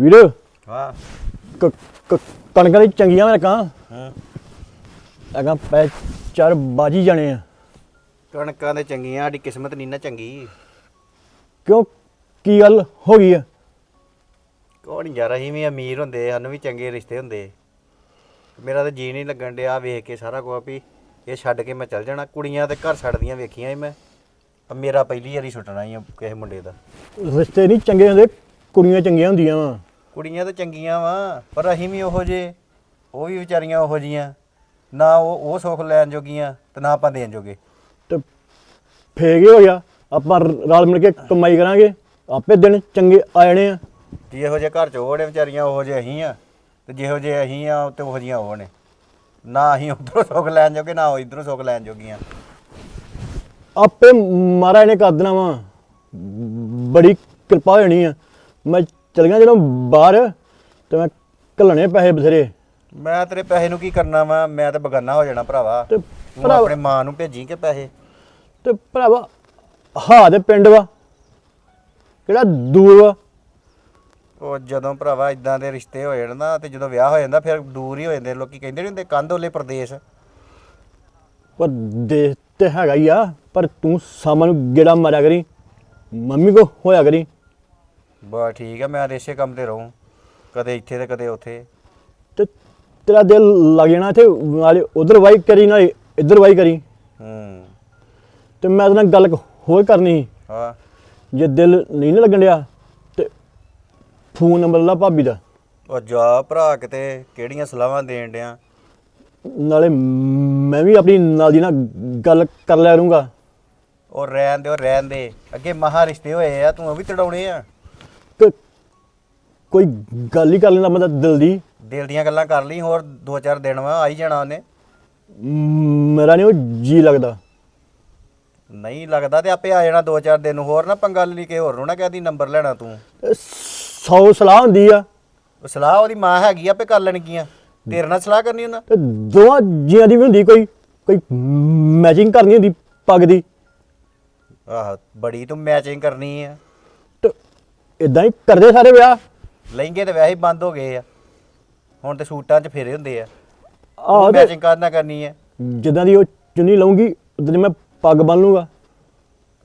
ਵੀਰ। ਹਾਂ। ਕ- ਕ- ਕਣਕਾਂ ਦੀ ਚੰਗੀਆਂ ਰਕਾਂ। ਹਾਂ। ਅਗਾ ਪੈ ਚਾਰ ਬਾਜੀ ਜਾਣੇ ਆ। ਕਣਕਾਂ ਦੇ ਚੰਗੀਆਂ ਸਾਡੀ ਕਿਸਮਤ ਨਹੀਂ ਨਾ ਚੰਗੀ। ਕਿਉਂ? ਕੀ ਗੱਲ ਹੋ ਗਈ ਆ? ਕੌਣ ਯਾਰ ਅਸੀਂ ਵੀ ਅਮੀਰ ਹੁੰਦੇ ਸਾਨੂੰ ਵੀ ਚੰਗੇ ਰਿਸ਼ਤੇ ਹੁੰਦੇ। ਮੇਰਾ ਤਾਂ ਜੀ ਨਹੀਂ ਲੱਗਣ ਡਿਆ ਵੇਖ ਕੇ ਸਾਰਾ ਕੁਝ ਵੀ। ਇਹ ਛੱਡ ਕੇ ਮੈਂ ਚੱਲ ਜਾਣਾ ਕੁੜੀਆਂ ਤੇ ਘਰ ਛੱਡਦੀਆਂ ਵੇਖੀਆਂ ਸੀ ਮੈਂ। ਆ ਮੇਰਾ ਪਹਿਲੀ ਵਾਰੀ ਛੁੱਟਣਾ ਹੀ ਕਿਸੇ ਮੁੰਡੇ ਦਾ। ਰਿਸ਼ਤੇ ਨਹੀਂ ਚੰਗੇ ਹੁੰਦੇ ਕੁੜੀਆਂ ਚੰਗੀਆਂ ਹੁੰਦੀਆਂ ਵਾ। ਕੁੜੀਆਂ ਤਾਂ ਚੰਗੀਆਂ ਵਾ ਪਰ ਅਸੀਂ ਵੀ ਉਹੋ ਜੇ ਉਹ ਵੀ ਵਿਚਾਰੀਆਂ ਉਹੋ ਜੀਆਂ। ਨਾ ਉਹ ਉਹ ਸੁੱਖ ਲੈਣ ਜੋਗੀਆਂ ਤੇ ਨਾ ਆਪਾਂ ਦੇਣ ਜੋਗੇ। ਤੇ ਫੇਗੇ ਹੋ ਗਿਆ ਆਪਾਂ ਰ- ਰਲ ਮਿਲ ਕੇ ਕਮਾਈ ਕਰਾਂਗੇ। ਆਪੇ ਦਿਨ ਚੰਗੇ ਆ ਜਾਣੇ ਆ। ਜੇ ਇਹੋ ਜਿਹੇ ਘਰ ਚ ਉਹ ਨੇ ਵਿਚਾਰੀਆਂ ਉਹੋ ਜਿਹੇ ਅਸੀਂ ਆ। ਤੇ ਜਿਹੋ ਜਿਹੇ ਅਸੀਂ ਆ ਤੇ ਉਹੋ ਜਿਹੀਆਂ ਉਹ ਨੇ। ਨਾ ਅਸੀਂ ਉਧਰੋਂ ਸੁੱਖ ਲੈਣ ਜੋਗੇ ਨਾ ਉਹ ਇਧਰੋਂ ਸੁੱਖ ਲੈਣ ਜੋਗੀਆਂ। ਆਪੇ ਮਹਾਰਾਜ ਨੇ ਕਰ ਦੇਣਾ ਵਾ। ਬੜੀ ਕਿਰਪਾ ਹੋ ਜਾਣੀ ਆ। ਮੈਂ ਚਲ ਗਿਆ ਜਦੋਂ ਬਾਹਰ ਤੇ ਮੈਂ ਘੱਲਣੇ ਪੈਸੇ ਬਥੇਰੇ। ਮੈਂ ਤੇਰੇ ਪੈਸੇ ਨੂੰ ਕੀ ਕਰਨਾ ਵਾ? ਮੈਂ ਤਾਂ ਬਗਾਨਾ ਹੋ ਜਾਣਾ ਭਰਾਵਾ। ਤੇ ਆਪਣੇ ਮਾਂ ਨੂੰ ਭੇਜੀ ਕਿ ਪੈਸੇ? ਤੇ ਭਰਾਵਾ ਹਾਂ ਦੇ ਪਿੰਡ ਵਾ। ਕਿਹੜਾ ਦੂਰ ਵਾ? ਉਹ ਜਦੋਂ ਭਰਾਵਾ ਇਦਾਂ ਦੇ ਰਿਸ਼ਤੇ ਹੋ ਜਾਣ ਨਾ ਤੇ ਜਦੋਂ ਵਿਆਹ ਹੋ ਜਾਂਦਾ ਫਿਰ ਦੂਰ ਹੀ ਹੋ ਜਾਂਦੇ ਲੋਕੀ ਕਹਿੰਦੇ ਨਹੀਂ ਹੁੰਦੇ ਕੰਧ ਓਲੇ ਪ੍ਰਦੇਸ਼। ਪਰ ਦੇਖ ਤੇ ਹੈਗਾ ਹੀ ਆ ਪਰ ਤੂੰ ਸਾਮਾਂ ਨੂੰ ਗੇੜਾ ਮਾਰਿਆ ਕਰੀ ਮੰਮੀ ਕੋ ਹੋਇਆ ਕਰੀ। ਬਾ ਠੀਕ ਆ ਮੈਂ ਇਸੇ ਕੰਮ ਤੇ ਰਹੂੰ। ਕਦੇ ਇੱਥੇ ਤੇ ਕਦੇ ਉੱਥੇ। ਤੇ ਤੇਰਾ ਦਿਲ ਲੱਗ ਜਾਣਾ ਇੱਥੇ ਨਾਲੇ ਉਧਰ ਵਾਈ ਕਰੀ ਨਾਲੇ ਇੱਧਰ ਵਾਈ ਕਰੀ। ਹੂੰ। ਤੇ ਮੈਂ ਉਹਦੇ ਨਾਲ ਗੱਲ ਇੱਕ ਹੋਰ ਕਰਨੀ ਸੀ। ਹਾਂ। ਜੇ ਦਿਲ ਨਹੀਂ ਨਾ ਲੱਗਣ ਡਿਆ ਤੇ ਫੋਨ ਨੰਬਰ ਲਾ ਭਾਬੀ ਦਾ। ਉਹ ਜਾ ਭਰਾ ਕਿਤੇ ਕਿਹੜੀਆਂ ਸਲਾਹਾਂ ਦੇਣ ਡਿਆ? ਨਾਲੇ ਮੈਂ ਵੀ ਆਪਣੀ ਨਾਲ ਦੀ ਨਾਲ ਗੱਲ ਕਰ ਲਿਆ ਕਰੂੰਗਾ। ਉਹ ਰਹਿਣ ਦੇ ਉਹ ਰਹਿਣ ਦੇ। ਅੱਗੇ ਮਹਾ ਰਿਸ਼ਤੇ ਹੋਏ ਆ ਤੂੰ ਉਹ ਵੀ ਤੜਾਉਣੇ ਆ। ਕੋਈ ਗੱਲ ਹੀ ਕਰ ਲੈਂਦਾ ਬੰਦਾ ਦਿਲ ਦੀ। ਦਿਲ ਦੀਆਂ ਗੱਲਾਂ ਕਰ ਲਈ ਹੋਰ 2-4 ਦਿਨ ਵਾ ਆਈ ਜਾਣਾ ਉਹਨੇ। ਮੇਰਾ ਨਹੀਂ ਉਹ ਜੀ ਲੱਗਦਾ। ਨਹੀਂ ਲੱਗਦਾ ਤੇ ਆਪੇ ਆ ਜਾਣਾ 2-4 ਦਿਨ ਹੋਰ ਨਾ ਪੰਗਾ ਲਈ ਕੇ ਹੋਰ ਨੂੰ ਨਾ ਕਹਦੀ ਨੰਬਰ ਲੈਣਾ ਤੂੰ। ਇਹ ਸੌ ਸਲਾਹ ਹੁੰਦੀ ਆ। ਉਹ ਸਲਾਹ ਉਹਦੀ ਮਾਂ ਹੈਗੀ ਆ, ਆਪੇ ਕਰ ਲੈਣਗੀਆਂ। ਤੇਰੇ ਨਾਲ ਸਲਾਹ ਕਰਨੀ ਉਹਨਾਂ? ਤੇ ਦੋਵਾਂ ਜੀਆਂ ਦੀ ਵੀ ਹੁੰਦੀ ਕੋਈ ਕੋਈ ਮੈਚਿੰਗ ਕਰਨੀ ਹੁੰਦੀ ਪੱਗ ਦੀ। ਆਹ ਬੜੀ ਤੂੰ ਮੈਚਿੰਗ ਕਰਨੀ ਆ। ਇਦਾਂ ਹੀ ਕਰਦੇ ਸਾਰੇ ਵਿਆਹ। ਲਹਿੰਗੇ ਤੇ ਵੈਸੇ ਹੀ ਬੰਦ ਹੋ ਗਏ ਆ। ਹੁਣ ਤੇ ਸੂਟਾਂ 'ਚ ਫੇਰੇ ਹੁੰਦੇ ਆ। ਆਹ ਤੇ ਮੈਚਿੰਗ ਕਰਨਾ ਕਰਨੀ ਆ? ਜਿੱਦਾਂ ਦੀ ਉਹ ਚੁੰਨੀ ਲਾਉਂਗੀ ਉਦਾਂ ਦੀ ਮੈਂ ਪੱਗ ਬੰਨ ਲੂੰਗਾ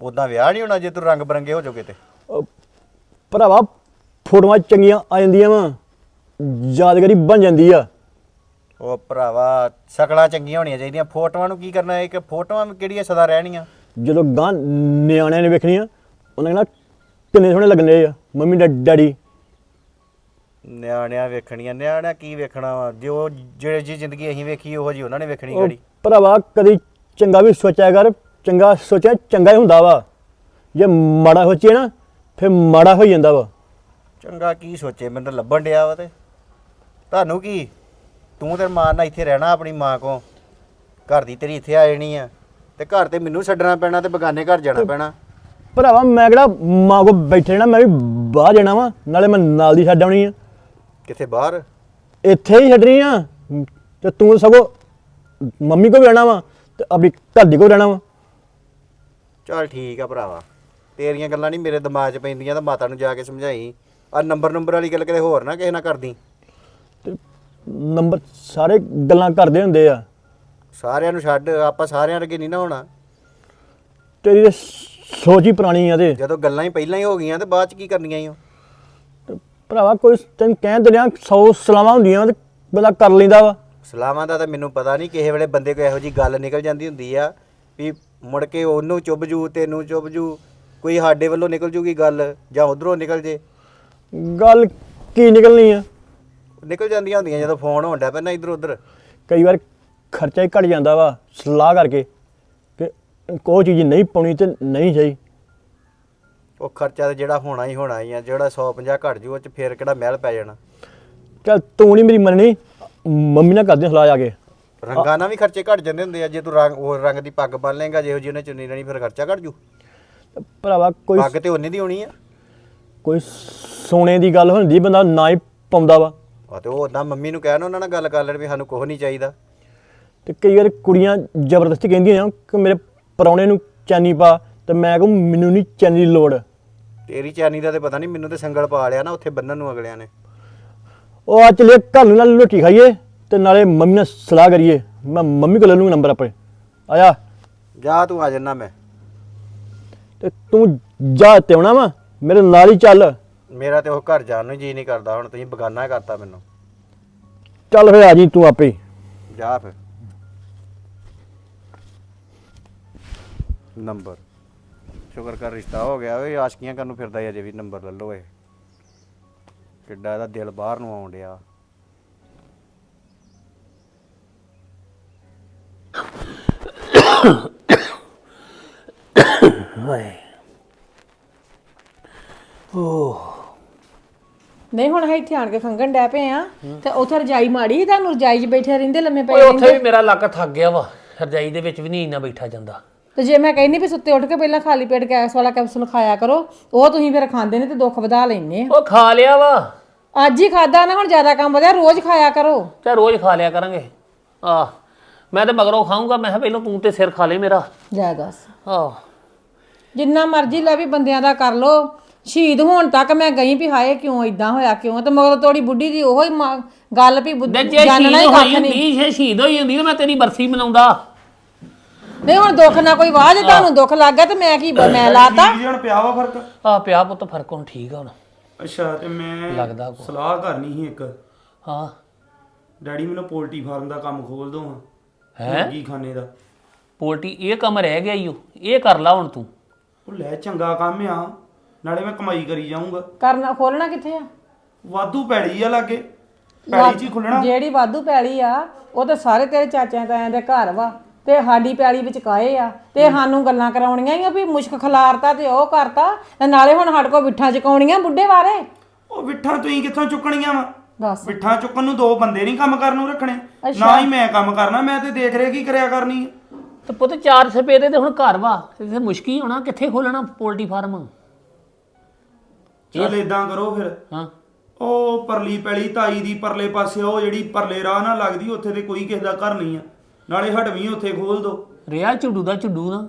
ਉਦਾਂ ਵਿਆਹ ਨਹੀਂ ਹੋਣਾ ਜੇ ਤੂੰ ਰੰਗ ਬਰੰਗੇ ਹੋ ਜਾਓਗੇ ਤੇ। ਉਹ ਭਰਾਵਾ ਫੋਟੋਆਂ ਚੰਗੀਆਂ ਆ ਜਾਂਦੀਆਂ ਵਾ ਯਾਦਗਾਰੀ ਬਣ ਜਾਂਦੀ ਆ। ਉਹ ਭਰਾਵਾ ਸ਼ਕਲਾਂ ਚੰਗੀਆਂ ਹੋਣੀਆਂ ਚਾਹੀਦੀਆਂ। ਫੋਟੋਆਂ ਨੂੰ ਕੀ ਕਰਨਾ ਹੈ? ਕਿ ਫੋਟੋਆਂ ਵੀ ਕਿਹੜੀਆਂ ਸਦਾ ਰਹਿਣੀਆਂ? ਜਦੋਂ ਗਾਂ ਨਿਆਣਿਆਂ ਨੇ ਵੇਖਣੀਆਂ ਉਹਨਾਂ ਕਹਿਣਾ ਕਿੰਨੇ ਸੋਹਣੇ ਲੱਗਣੇ ਆ। ਮੰਮੀ ਡੈ- ਡੈਡੀ। ਨਿਆਣਿਆਂ ਵੇਖਣੀਆਂ ਨਿਆਣਿਆਂ ਕੀ ਵੇਖਣਾ ਵਾ? ਜੋ ਜਿਹੜੀ ਜੀ ਜ਼ਿੰਦਗੀ ਅਸੀਂ ਵੇਖੀ ਉਹੋ ਜੀ ਉਹਨਾਂ ਨੇ ਵੇਖਣੀ ਉਹ ਗਾੜੀ ਭਰਾਵਾ ਕਦੀ ਚੰਗਾ ਵੀ ਸੋਚਿਆ ਕਰ ਚੰਗਾ ਸੋਚਿਆ ਚੰਗਾ ਹੀ ਹੁੰਦਾ ਵਾ। ਜੇ ਮਾੜਾ ਸੋਚੀਏ ਨਾ ਫਿਰ ਮਾੜਾ ਹੋ ਜਾਂਦਾ ਵਾ। ਚੰਗਾ ਕੀ ਸੋਚੇ? ਮੈਨੂੰ ਤਾਂ ਲੱਭਣ ਡਿਆ ਵਾ ਤੇ। ਤੁਹਾਨੂੰ ਕੀ? ਤੂੰ ਤੇ ਮਾਂ ਨਾਲ ਇੱਥੇ ਰਹਿਣਾ ਆਪਣੀ ਮਾਂ ਕੋ ਘਰ ਦੀ ਤੇਰੀ ਇੱਥੇ ਆ ਜਾਣੀ ਆ। ਤੇ ਘਰ ਤੇ ਮੈਨੂੰ ਛੱਡਣਾ ਪੈਣਾ ਤੇ ਬਗਾਨੇ ਘਰ ਜਾਣਾ ਪੈਣਾ। ਭਰਾਵਾ ਮੈਂ ਕਿਹੜਾ ਮਾਂ ਕੋ ਬੈਠੇ ਰਹਿਣਾ ਮੈਂ ਵੀ ਬਾਹਰ ਜਾਣਾ ਵਾ ਨਾਲੇ ਮੈਂ ਨਾਲ ਦੀ ਛੱਡ ਆਉਣੀ ਆ। ਕਿੱਥੇ ਬਾਹਰ? ਇੱਥੇ ਹੀ ਛੱਡਣੀ ਆ। ਤੇ ਤੂੰ ਸਗੋਂ ਮੰਮੀ ਕੋ ਵੀ ਰਹਿਣਾ ਵਾ ਤੇ ਆਪਣੀ ਘਰ ਦੀ ਕੋ ਰਹਿਣਾ ਵਾ। ਚੱਲ ਠੀਕ ਆ ਭਰਾਵਾ। ਤੇਰੀਆਂ ਗੱਲਾਂ ਨਹੀਂ ਮੇਰੇ ਦਿਮਾਗ 'ਚ ਪੈਂਦੀਆਂ ਤਾਂ ਮਾਤਾ ਨੂੰ ਜਾ ਕੇ ਸਮਝਾਈ। ਆ ਨੰਬਰ ਨੰਬਰ ਵਾਲੀ ਗੱਲ ਕਿਤੇ ਹੋਰ ਨਾ ਕਿਸੇ ਨਾਲ ਕਰਦੀ। ਤੇ ਨੰਬਰ ਸਾਰੇ ਗੱਲਾਂ ਕਰਦੇ ਹੁੰਦੇ ਆ। ਸਾਰਿਆਂ ਨੂੰ ਛੱਡ ਆਪਾਂ ਸਾਰਿਆਂ ਵਰਗੇ ਨਹੀਂ ਨਾ ਹੋਣਾ। ਤੇਰੀ ਤੇ ਸੋਚ ਹੀ ਪੁਰਾਣੀ ਆ ਤੇ। ਜਦੋਂ ਗੱਲਾਂ ਹੀ ਪਹਿਲਾਂ ਹੀ ਹੋ ਗਈਆਂ ਤੇ ਬਾਅਦ 'ਚ ਕੀ ਕਰਨੀਆਂ ਈ ਓ? ਭਰਾਵਾ ਕੋਈ ਤੈਨੂੰ ਤੇ ਰਿਹਾ 100 ਸਲਾਵਾਂ ਹੁੰਦੀਆਂ ਤੇ ਬੰਦਾ ਕਰ ਲੈਂਦਾ ਵਾ। ਸਲਾਮਾਂ ਦਾ ਤਾਂ ਮੈਨੂੰ ਪਤਾ ਨਹੀਂ ਕਿਸੇ ਵੇਲੇ ਬੰਦੇ ਕੋਈ ਇਹੋ ਜੀ ਗੱਲ ਨਿਕਲ ਜਾਂਦੀ ਹੁੰਦੀ ਆ ਵੀ ਮੁੜ ਕੇ ਉਹਨੂੰ ਚੁੱਭ ਜੂ ਤੈਨੂੰ ਚੁੱਭ ਜੂ ਕੋਈ ਸਾਡੇ ਵੱਲੋਂ ਨਿਕਲ ਜੂਗੀ ਗੱਲ ਜਾਂ ਉਧਰੋਂ ਨਿਕਲ ਜੇ। ਗੱਲ ਕੀ ਨਿਕਲਣੀ ਆ? ਨਿਕਲ ਜਾਂਦੀਆਂ ਹੁੰਦੀਆਂ ਜਦੋਂ ਫੋਨ ਹੋਣ ਡਿਆ ਪੈਣਾ ਇਧਰ ਉਧਰ। ਕਈ ਵਾਰ ਖਰਚਾ ਹੀ ਘਟ ਜਾਂਦਾ ਵਾ ਸਲਾਹ ਕਰਕੇ ਕਿ ਕੋਈ ਚੀਜ਼ ਨਹੀਂ ਪਾਉਣੀ ਤੇ ਨਹੀਂ ਸਹੀ। ਉਹ ਖਰਚਾ ਤੇ ਜਿਹੜਾ ਹੋਣਾ ਹੀ ਹੋਣਾ ਹੀ ਆ ਜਿਹੜਾ 150 ਘਟ ਜੂ ਉਹ ਚ ਫੇਰ ਕਿਹੜਾ ਮਹਿਲ ਪੈ ਜਾਣਾ? ਚੱਲ ਤੂੰ ਨਹੀਂ ਮੇਰੀ ਮੰਨਣੀ ਮੰਮੀ ਨਾਲ ਕਰਦੇ ਸਲਾਹ ਆ ਕੇ। ਰੰਗਾਂ ਨਾਲ ਵੀ ਖਰਚੇ ਘਟ ਜਾਂਦੇ ਹੁੰਦੇ ਆ ਜੇ ਤੂੰ ਰੰਗ ਉਹ ਰੰਗ ਦੀ ਪੱਗ ਬੰਨ ਲੇਗਾ ਜਿਹੋ ਜਿਹੀ ਉਹਨੇ ਚੁੰਨੀ ਲੈਣੀ ਫਿਰ ਖਰਚਾ ਘਟ ਜੂ। ਭਰਾਵਾ ਕੋਈ ਪੱਗ ਤੇ ਉਹਨੇ ਦੀ ਹੋਣੀ ਆ। ਕੋਈ ਸੋਨੇ ਦੀ ਗੱਲ ਹੁੰਦੀ ਬੰਦਾ ਨਾ ਹੀ ਪਾਉਂਦਾ ਵਾ। ਆ ਤੇ ਉਹ ਉਦਾਂ ਮੰਮੀ ਨੂੰ ਕਹਿਣ ਉਹਨਾਂ ਨਾਲ ਗੱਲ ਕਰ ਲੈਣ ਵੀ ਸਾਨੂੰ ਕੁਝ ਨਹੀਂ ਚਾਹੀਦਾ। ਤੇ ਕਈ ਵਾਰ ਕੁੜੀਆਂ ਜ਼ਬਰਦਸਤੀ ਕਹਿੰਦੀਆਂ ਆ ਕਿ ਮੇਰੇ ਪਰੌਣੇ ਨੂੰ ਚੈਨੀ ਪਾ ਤੇ ਮੈਂ ਕਹੂੰ ਮੈਨੂੰ ਨਹੀਂ ਚੈਨੀ ਦੀ ਲੋੜ। ਤੇਰੀ ਚੈਨੀ ਦਾ ਤੇ ਪਤਾ ਨਹੀਂ ਮੈਨੂੰ ਤੇ ਸੰਗਲ ਪਾ ਲਿਆ ਨਾ ਉੱਥੇ ਬੰਨਣ ਨੂੰ ਅਗਲਿਆਂ ਨੇ। ਉਹ ਆ ਚਲੇ ਘਰ ਨੂੰ ਨਾਲ ਰੋਟੀ ਖਾਈਏ ਤੇ ਨਾਲੇ ਮੰਮੀ ਨਾਲ ਸਲਾਹ ਕਰੀਏ। ਮੈਂ ਮੰਮੀ ਕੋਲ ਲੈ ਲੂੰਗਾ ਨੰਬਰ ਆਪਣੇ ਆਇਆ। ਜਾ ਤੂੰ ਆ ਜੰਨਾ ਮੈਂ। ਤੇ ਤੂੰ ਜਾ ਤੇ ਆਉਣਾ ਵਾ ਮੇਰੇ ਨਾਲ ਹੀ ਚੱਲ। ਮੇਰਾ ਤੇ ਉਹ ਘਰ ਜਾਣ ਨੂੰ ਜੀ ਨਹੀਂ ਕਰਦਾ ਹੁਣ ਤੁਸੀਂ ਬਗਾਨਾ ਕਰਤਾ ਮੈਨੂੰ। ਚੱਲ ਫੇ ਆ ਜੀ ਤੂੰ ਆਪੇ। ਹੀ। ਜਾ ਫਿਰ। ਨੰਬਰ। ਸ਼ੁਕਰ ਕਰ ਰਿਸ਼ਤਾ ਹੋ ਗਿਆ ਓਏ ਆਸ਼ਕੀਆਂ ਕਰਨ ਨੂੰ ਫਿਰਦਾ ਹੀ ਅਜੇ ਵੀ ਨੰਬਰ ਲੈ ਲਓ ਏ ਕਿੱਡਾ ਇਹਦਾ ਦਿਲ ਬਾਹਰ ਨੂੰ ਆਉਣ ਡਿਆ। ਨਹੀਂ ਹੁਣ ਅਸੀਂ ਇੱਥੇ ਆਣ ਕੇ ਖੰਗਣ ਡੈ ਪਏ ਆ ਤੇ ਉੱਥੇ ਰਜਾਈ ਮਾੜੀ ਸੀ ਤੁਹਾਨੂੰ ਰਜਾਈ 'ਚ ਬੈਠੇ ਰਹਿੰਦੇ ਲੰਮੇ ਪਏ ਓਏ ਉੱਥੇ ਵੀ ਮੇਰਾ ਲੱਕ ਥੱਕ ਗਿਆ ਵਾ। ਰਜਾਈ ਦੇ ਵਿੱਚ ਵੀ ਨਹੀਂ ਇੰਨਾ ਬੈਠਾ ਜਾਂਦਾ। ਤੇ ਜੇ ਮੈਂ ਕਹਿੰਦੀ ਵੀ ਸੁੱਤੇ ਉੱਠ ਕੇ ਪਹਿਲਾਂ ਖਾਲੀ ਪੇਟ ਗੈਸ ਵਾਲਾ ਕੈਪਸੂਲ ਖਾਇਆ ਕਰੋ ਉਹ ਤੁਸੀਂ ਫਿਰ ਖਾਂਦੇ ਨੇ ਤੇ ਦੁੱਖ ਵਧਾ ਆ। ਉਹ ਖਾ ਲਿਆ ਵਾ। ਅੱਜ ਹੀ ਖਾਦਾ ਨਾ ਹੁਣ ਜ਼ਿਆਦਾ ਕੰਮ ਵਧਿਆ ਰੋਜ਼ ਖਾਇਆ ਕਰੋ। ਤੇ ਰੋਜ਼ ਖਾ ਲਿਆ ਕਰਾਂਗੇ। ਆ ਮੈਂ ਤੇ ਮਗਰੋਂ ਖਾਊਂਗਾ ਮੈਂ ਕਿਹਾ ਪਹਿਲਾਂ ਤੂੰ ਤੇ ਸਿਰ ਖਾ ਲੈ ਮੇਰਾ। ਜਾ ਦੱਸ। ਆ ਜਿੰਨਾ ਮਰਜ਼ੀ ਲੈ ਵੀ ਬੰਦਿਆਂ ਦਾ ਕਰ ਲੋ ਸ਼ਹੀਦ ਹੋਣ ਤੱਕ ਮੈਂ ਗਈ ਵੀ ਹਾਏ ਕਿਉਂ ਇਦਾਂ ਹੋਇਆ ਕਿਉਂ? ਤੇ ਮਗਰ ਤੋੜੀ ਬੁੱਢੀ ਦੀ ਉਹੀ ਮ- ਗੱਲ ਵੀ ਬੁੱਧ- ਤੇ ਜੇ ਸ਼ਹੀਦ ਹੀ ਹੋਈ ਕੱਖ ਨਹੀਂ। ਹੁੰਦੀ ਜੇ ਸ਼ਹੀਦ ਹੋਈ ਹੁੰਦੀ ਤਾਂ ਮੈਂ ਤੇਰੀ ਬਰਸੀ ਮਨਾਉਂਦਾ। ਨਹੀਂ ਹੁਣ ਦੁੱਖ ਨਾ ਕੋਈ ਵਾਹ ਜੇ ਤੁਹਾਨੂੰ ਦੁੱਖ ਲੱਗ ਗਿਆ ਤੇ ਮੈਂ ਕੀ ਮੈਂ ਲਾਤਾ। ਜੀ ਹੁਣ ਪਿਆ ਵਾ ਫ਼ਰਕ? ਆ ਪਿਆ ਪੁੱਤ ਫ਼ਰਕ ਹੁਣ ਠੀਕ ਆ ਹੁਣ। ਅੱਛਾ ਤੇ ਮੈਂ ਲੱਗਦਾ ਕੋ। ਸਲਾਹ ਕਰਨੀ ਸੀ ਇੱਕ। ਹਾਂ। ਡੈਡੀ ਮੈਨੂੰ ਪੋਲਟਰੀ ਫਾਰਮ ਦਾ ਕੰਮ ਖੋਲ ਦੋ ਹਾਂ। ਹੈ? ਮੁਰਗੀ ਖਾਨੇ ਦਾ। ਪੋਲਟੀ ਇਹ ਕੰਮ ਰਹਿ ਗਿਆ ਈ ਓ। ਇਹ ਕਰ ਲਾ ਹੁਣ ਤੂੰ। ਉਹ ਲੈ ਚੰਗਾ ਕੰਮ ਆ। ਨਾਲੇ ਮੈਂ ਕਮਾਈ ਕਰੀ ਜਾਊਂਗਾ। ਕਰਨਾ ਖੋਲਣਾ ਕਿੱਥੇ ਆ? ਵਾਧੂ ਪੈੜੀ ਆ ਲਾਗੇ। ਪੈੜੀ 'ਚ ਹੀ ਖੁੱਲਣਾ। ਜਿਹੜੀ ਵਾਧੂ ਪੈਲੀ ਆ ਉਹ ਤੇ ਸਾਰੇ ਤੇਰੇ ਚਾਚਿਆਂ ਤਾਇਆਂ ਦੇ ਘਰ ਵਾ। ਤੇ ਸਾਡੀ ਪੈਲੀ ਵਿੱਚ ਕਾਏ ਆ? ਤੇ ਸਾਨੂੰ ਗੱਲਾਂ ਕਰਾਉਣੀਆਂ ਹੀ ਆ ਵੀ ਮੁਸ਼ਕ ਖਲਾਰਤਾ ਤੇ ਉਹ ਕਰਤਾ ਤੇ ਨਾਲੇ ਹੁਣ ਸਾਡੇ ਕੋ ਬਿੱਠਾਂ ਚਕਾਉਣੀਆਂ ਬੁੱਢੇ ਬਾਰੇ ਉਹ ਵਿਠਾਂ ਤੁਸੀਂ ਕਿੱਥੋਂ ਚੁੱਕਣੀਆਂ ਵਾ? ਦੱਸ। ਵਿਠਾਂ ਚੁੱਕਣ ਨੂੰ ਦੋ ਬੰਦੇ ਨਹੀਂ ਕੰਮ ਕਰਨ ਨੂੰ ਰੱਖਣੇ। ਨਾ ਹੀ ਮੈਂ ਕੰਮ ਕਰਨਾ ਮੈਂ ਤੇ ਦੇਖ ਰਿਹਾ ਕੀ ਕਰਿਆ ਕਰਨੀ ਆ। ਤੇ ਪੁੱਤ 4 ਸਪੇਰੇ ਤੇ ਹੁਣ ਘਰ ਵਾ ਇੱਥੇ ਮੁਸ਼ਕੀ ਹੋਣਾ ਕਿੱਥੇ ਖੋਲਣਾ ਪੋਲਟਰੀ ਫਾਰਮ? ਚੱਲ ਇਦਾਂ ਕਰੋ ਫਿਰ। ਹਾਂ। ਉਹ ਪਰਲੀ ਪੈਲੀ ਤਾਈ ਦੀ ਪਰਲੇ ਪਾਸੇ ਉਹ ਜਿਹੜੀ ਪਰਲੇ ਰਾਹ ਨਾਲ ਲੱਗਦੀ ਉੱਥੇ ਤੇ ਕੋਈ ਕਿਸੇ ਦਾ ਘਰ ਨਹੀਂ ਆ। ਨਾਲੇ ਹਟਵੀਂ ਉੱਥੇ ਖੋਲ ਦੋ। ਰਿਆ ਝੁੱਡੂ ਦਾ ਝੁੱਡੂ ਨਾ।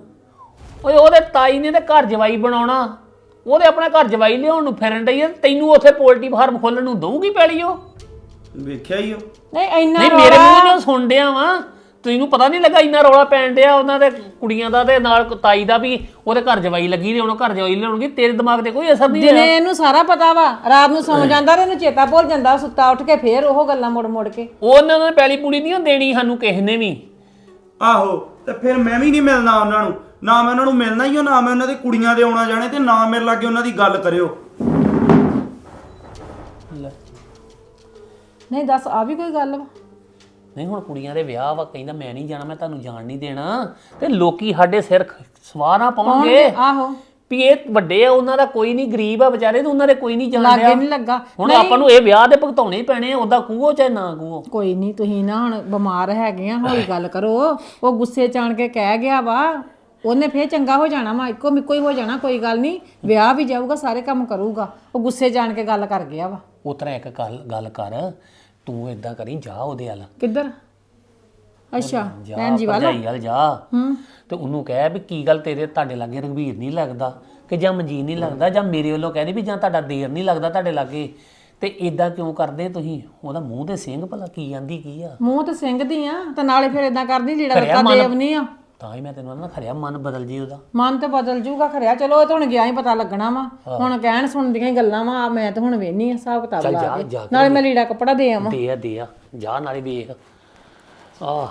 ਓਏ ਉਹਦੇ ਤਾਈ ਨੇ ਤੇ ਘਰ ਜਵਾਈ ਬਣਾਉਣਾ। ਉਹਦੇ ਆਪਣਾ ਘਰ ਜਵਾਈ ਲਿਆਉਣ ਨੂੰ ਫਿਰਨ ਡਈ ਆ ਤੈਨੂੰ ਉੱਥੇ ਪੋਲਟਰੀ ਫਾਰਮ ਖੋਲਣ ਨੂੰ ਦਊਗੀ ਪੈਲੀ ਉਹ? ਵੇਖਿਆ ਹੀ ਉਹ ਨਹੀਂ ਇੰਨਾ ਨਹੀਂ ਮੇਰੇ ਮੂੰਹ ਨੂੰ ਸੁਣ ਡਿਆ ਵਾਂ। ਤੈਨੂੰ ਪਤਾ ਨਹੀਂ ਲੱਗਾ ਇੰਨਾ ਰੌਲਾ ਪੈਣ ਡਿਆ ਉਹਨਾਂ ਦੇ ਕੁੜੀਆਂ ਦਾ ਤੇ ਨਾਲ ਤਾਈ ਦਾ ਵੀ ਉਹਦੇ ਘਰ ਜਵਾਈ ਲੱਗੀ ਲਿਆਉਣਾ ਘਰ ਜਵਾਈ ਲਿਆਉਣਗੇ। ਤੇਰੇ ਦਿਮਾਗ ਤੇ ਕੋਈ ਅਸਰ ਨਹੀਂ ਹੋਇਆ ਦਿਨੇ ਇਹਨੂੰ ਸਾਰਾ ਪਤਾ ਵਾ ਰਾਤ ਨੂੰ ਸੌਂ ਜਾਂਦਾ ਤੇ ਇਹਨੂੰ ਚੇਤਾ ਭੁੱਲ ਜਾਂਦਾ ਸੁੱਤਾ ਉੱਠ ਕੇ ਫੇਰ ਉਹ ਗੱਲਾਂ ਮੁੜ ਮੁੜ ਕੇ। ਉਹਨਾਂ ਨੇ ਪੈਲੀ ਪੂੜੀ ਨਹੀਂ ਦੇਣੀ ਸਾਨੂੰ ਕਿਸੇ ਨੇ ਵੀ। ਆਹੋ ਤੇ ਫਿਰ ਮੈਂ ਵੀ ਨਹੀਂ ਮਿਲਣਾ ਉਹਨਾਂ ਨੂੰ। ਨਾ ਮੈਂ ਉਹਨਾਂ ਨੂੰ ਮਿਲਣਾ ਹੀ ਹੋ ਨਾ ਮੈਂ ਉਹਨਾਂ ਦੇ ਕੁੜੀਆਂ ਦੇ ਆਉਣਾ ਜਾਣੇ ਤੇ ਨਾ ਮੇਰੇ ਲਾਗੇ ਉਹਨਾਂ ਦੀ ਗੱਲ ਕਰਿਓ। ਨਹੀਂ ਦੱਸ ਆ ਵੀ ਕੋਈ ਗੱਲ ਵਾ? ਨਹੀਂ ਹੁਣ ਕੁੜੀਆਂ ਦੇ ਵਿਆਹ ਵਾ ਕਹਿੰਦਾ ਮੈਂ ਨਹੀਂ ਜਾਣਾ ਮੈਂ ਤੁਹਾਨੂੰ ਜਾਣ ਨਹੀਂ ਦੇਣਾ। ਤੇ ਲੋਕੀ ਸਾਡੇ ਸਿਰ ਸਵਾਰਾਂ ਪਾਉਣਗੇ। ਆਹੋ। ਵੀ ਇਹ ਵੱਡੇ ਆ ਉਹਨਾਂ ਦਾ ਕੋਈ ਨਹੀਂ ਗਰੀਬ ਆ ਵਿਚਾਰੇ ਤੇ ਉਹਨਾਂ ਦੇ ਕੋਈ ਨਹੀਂ ਜਾਣ ਲਾਗੇ ਨਹੀਂ ਲੱਗਾ। ਹੁਣ ਆਪਾਂ ਨੂੰ ਇਹ ਵਿਆਹ ਦੇ ਭੁਗਤਾਉਣੇ ਹੀ ਪੈਣੇ ਆ ਉਹਦਾ ਕੂਹੋ ਚਾਹੇ ਨਾ ਕੂਹੋ ਕੋਈ ਨਹੀਂ ਤੁਸੀਂ ਨਾ ਹੁਣ ਬਿਮਾਰ ਹੈਗੇ ਆ ਹੌਲੀ ਗੱਲ ਕਰੋ। ਉਹ ਗੁੱਸੇ ਚ ਆਣ ਕੇ ਕਹਿ ਗਿਆ ਵਾ ਉਹਨੇ ਫੇਰ ਚੰਗਾ ਹੋ ਜਾਣਾ ਵਾ ਇੱਕੋ ਮਿੱਕੋ ਹੀ ਹੋ ਜਾਣਾ ਕੋਈ ਗੱਲ ਨਹੀਂ। ਵਿਆਹ ਵੀ ਜਾਊਗਾ ਸਾਰੇ ਕੰਮ ਕਰੂਗਾ। ਉਹ ਗੁੱਸੇ ਆਣ ਕੇ ਗੱਲ ਕਰ ਗਿਆ ਵਾ। ਉਤਰਾ ਇੱਕ ਗੱਲ ਗੱਲ ਕਰ। ਤੂੰ ਇਦਾਂ ਕਰੀ ਜਾ ਉਹਦੇ ਵੱਲ। ਕਿੱਧਰ? ਅੱਛਾ ਜਾ ਭੈਣ ਜੀ ਵਾਲਾ। ਭਰਜਾਈ ਵੱਲ ਜਾ। ਤੇ ਉਹਨੂੰ ਕਹਿ ਵੀ ਕੀ ਗੱਲ ਤੇਰੇ ਤੁਹਾਡੇ ਲਾਗੇ ਰਘਵੀਰ ਨਹੀਂ ਲੱਗਦਾ ਕਿ ਜਾਂ ਮਨਜੀਤ ਨਹੀਂ ਲੱਗਦਾ ਜਾਂ ਮੇਰੇ ਵੱਲੋਂ ਕਹਿੰਦੇ ਵੀ ਜਾਂ ਤੁਹਾਡਾ ਦੇਰ ਨਹੀਂ ਲੱਗਦਾ ਤੁਹਾਡੇ ਲਾਗੇ। ਤੇ ਇਦਾਂ ਕਿਉਂ ਕਰਦੇ ਤੁਸੀਂ? ਉਹਦਾ ਮੂੰਹ ਤੇ ਸਿੰਘ ਭਲਾ ਕੀ ਆਂਦੀ ਕੀ ਆ? ਮੂੰਹ ਤੇ ਸਿੰਘ ਦੀ ਆ ਤੇ ਨਾਲੇ ਫਿਰ ਇਦਾਂ ਕਰਦੀ ਲੀੜਾ ਖਰਿਆ ਲੱਤਾ ਮਨ- ਦੇਵ ਨਹੀਂ ਆ। ਤਾਂ ਹੀ ਮੈਂ ਤੈਨੂੰ ਨਾ ਖਰਿਆ ਮਨ ਬਦਲ ਜੀ ਉਹਦਾ। ਮਨ ਤੇ ਬਦਲ ਜੂਗਾ ਖਰਿਆ ਚਲੋ ਇਹ ਤਾਂ ਹੁਣ ਗਿਆ ਹੀ ਪਤਾ ਲੱਗਣਾ ਵਾ। ਹੁਣ ਕਹਿਣ ਸੁਣਦੀਆਂ ਹੀ ਗੱਲਾਂ ਵਾ ਮੈਂ ਤਾਂ ਹੁਣ ਵੇਹਨੀ ਆ ਹਿਸਾਬ ਕਿਤਾਬ ਚੱਲ ਲਾ ਕੇ। ਜਾ ਕੇ ਨਾਲੇ ਮੈਂ ਲੀੜਾ ਕੱਪੜਾ ਦੇ ਆਵਾਂ। ਦੇ ਆ ਦੇ ਆ ਜਾ ਨਾਲੇ ਵੇਖ। ਆ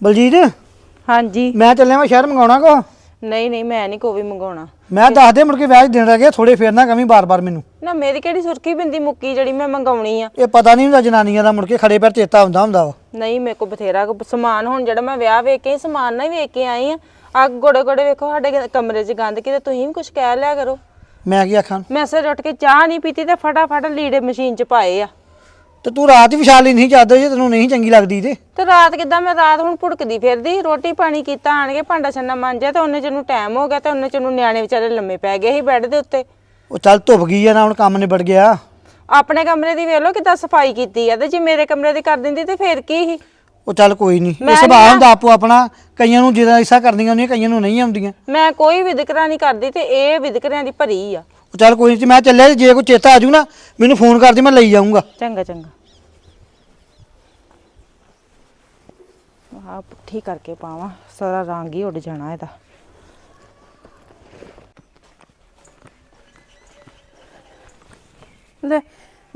ਬਲਜੀਤ ਹਾਂਜੀ। ਮੈਂ ਚੱਲਿਆ ਮੈਂ ਸ਼ਹਿਰ ਮੰਗਾਉਣਾ ਕੋ? ਨਹੀਂ ਨਹੀਂ ਮੈਂ ਨਹੀਂ ਕੋਈ ਵੀ ਮੰਗਾਉਣਾ। ਮੈਂ ਦੱਸ ਦੇ ਮੁੜ ਕੇ ਵਿਆਹ ਦਿਨ ਰਹਿ ਗਿਆ ਥੋੜੇ ਫੇਰ ਨਾ ਕਵੀਂ ਬਾਰ-ਬਾਰ ਮੈਨੂੰ। ਨਾ ਮੇਰੀ ਕਿਹੜੀ ਸੁਰਖੀ ਬਿੰਦੀ ਮੁੱਕੀ ਜਿਹੜੀ ਮੈਂ ਮੰਗਾਉਣੀ ਆ? ਇਹ ਪਤਾ ਨਹੀਂ ਹੁੰਦਾ ਜਨਾਨੀਆਂ ਦਾ ਮੁੜ ਕੇ ਖੜੇ ਪੈਰ ਚੇਤਾ ਹੁੰਦਾ ਹੁੰਦਾ ਵਾ ਨਹੀਂ ਮੇਰੇ ਕੋ ਬਥੇਰਾ ਕੁ ਸਮਾਨ ਹੁਣ ਜਿਹੜਾ ਮੈਂ ਵਿਆਹ ਵੇਖ ਕੇ ਸਮਾਨ ਨਾ ਹੀ ਵੇਖ ਕੇ ਆਈ ਆ। ਆ ਗੋੜੇ ਗੋੜੇ ਵੇਖੋ ਸਾਡੇ ਗ- ਕਮਰੇ 'ਚ ਗੰਦ ਕਿਤੇ ਤੁਸੀਂ ਵੀ ਕੁਝ ਕਹਿ ਲਿਆ ਕਰੋ। ਮੈਂ ਕੀ ਆਖਾਂ? ਮੈਂ ਸਵੇਰੇ ਉੱਠ ਕੇ ਚਾਹ ਨਹੀਂ ਪੀਤੀ ਤੇ ਫਟਾਫਟ ਲੀੜੇ ਮਸ਼ੀਨ 'ਚ ਪਾਏ ਆ। ਤੇ ਤੂੰ ਰਾਤ ਹੀ ਵਿਛਾ ਲਈ ਨਹੀਂ ਚਾਦਰ ਜੇ ਤੈਨੂੰ ਨਹੀਂ ਚੰਗੀ ਲੱਗਦੀ ਤੇ? ਤੇ ਰਾਤ ਕਿਦਾਂ ਮੈਂ ਰਾਤ ਹੁਣ ਭੁੜਕਦੀ ਫਿਰਦੀ? ਰੋਟੀ ਪਾਣੀ ਕੀਤਾ ਆਣ ਕੇ ਭਾਂਡਾ ਛੰਨਾ ਮਾਂਜਿਆ ਤੇ ਉਹਨੇ ਚ ਨੂੰ ਟਾਈਮ ਹੋ ਗਿਆ ਤੇ ਉਹਨੇ ਚ ਨੂੰ ਨਿਆਣੇ ਵਿਚਾਰੇ ਲੰਮੇ ਪੈ ਗਏ ਸੀ ਬੈੱਡ ਦੇ ਉੱਤੇ। ਉਹ ਚੱਲ ਧੁੱਪ ਗਈ ਆ ਨਾ ਹੁਣ ਕੰਮ ਨਿਬੜ ਗਿਆ। ਆਪਣੇ ਕਮਰੇ ਦੀ ਵੇਖ ਲਓ ਕਿਦਾਂ ਸਫ਼ਾਈ ਕੀਤੀ ਆ ਤੇ ਜੇ ਮੇਰੇ ਕਮਰੇ ਦੀ ਕਰ ਦਿੰਦੀ ਤੇ ਫੇਰ ਕੀ ਸੀ? ਉਹ ਚੱਲ ਕੋਈ ਨਹੀਂ ਇਹ ਸੁਭਾਅ ਹੁੰਦਾ ਆਪੋ ਆਪਣਾ ਕਈਆਂ ਨੂੰ ਜਿਹਦਾ ਇਸਾ ਕਰਦੀਆਂ ਹੁੰਦੀਆਂ ਕਈਆਂ ਨੂੰ ਨਹੀਂ ਆਉਂਦੀਆਂ। ਮੈਂ ਕੋਈ ਵਿਦਕਰਾ ਨਹੀਂ ਕਰਦੀ ਤੇ ਇਹ ਵਿਦਕਰਿਆਂ ਦੀ ਭਰੀ ਆ। ਉਹ ਚੱਲ ਕੋਈ ਨਹੀਂ ਮੈਂ ਚੱਲਿਆ ਜੇ ਕੋਈ ਚੇਤਾ ਆ ਜੂ ਨਾ ਮੈਨੂੰ ਫੋਨ ਕਰ ਦੇ ਮੈਂ ਲਈ ਜਾਊਂਗਾ। ਚੰਗਾ ਚੰਗਾ। ਆਹ ਪੁੱਠੀ ਕਰਕੇ ਪਾਵਾਂ ਸਾਰਾ ਰੰਗ ਹੀ ਉੱਡ ਜਾਣਾ ਇਹਦਾ। ਲੈ